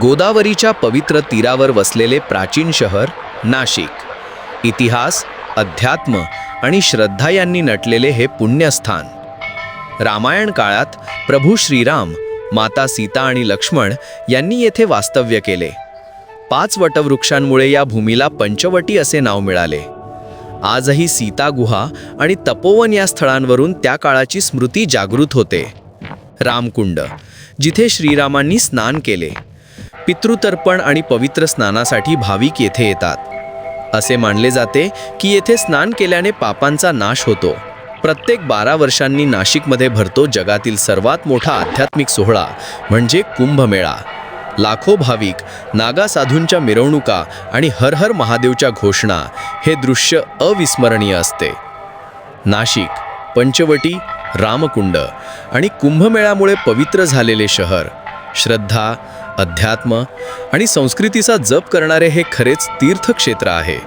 गोदावरीच्या पवित्र तीरावर वसलेले प्राचीन शहर नाशिक. इतिहास अध्यात्म आणि श्रद्धा यांनी नटलेले हे पुण्यस्थान. रामायण काळात प्रभू श्रीराम माता सीता आणि लक्ष्मण यांनी येथे वास्तव्य केले. पाच वटवृक्षांमुळे या भूमीला पंचवटी असे नाव मिळाले. आजही सीता गुहा आणि तपोवन या स्थळांवरून त्या काळाची स्मृती जागृत होते. रामकुंड जिथे श्रीरामांनी स्नान केले. पितृतर्पण आणि पवित्र स्नानासाठी भाविक येथे येतात. असे मानले जाते की येथे स्नान केल्याने पापांचा नाश होतो. प्रत्येक बारा वर्षांनी नाशिकमध्ये भरतो जगातील सर्वात मोठा आध्यात्मिक सोहळा म्हणजे कुंभमेळा. लाखो भाविक नागा साधूंच्या मिरवणुका आणि हर हर महादेवच्या घोषणा हे दृश्य अविस्मरणीय असते. नाशिक पंचवटी रामकुंड आणि कुंभमेळ्यामुळे पवित्र झालेले शहर. श्रद्धा अध्यात्म आणि संस्कृतीचा जप करणारे हे खरेच तीर्थक्षेत्र आहे.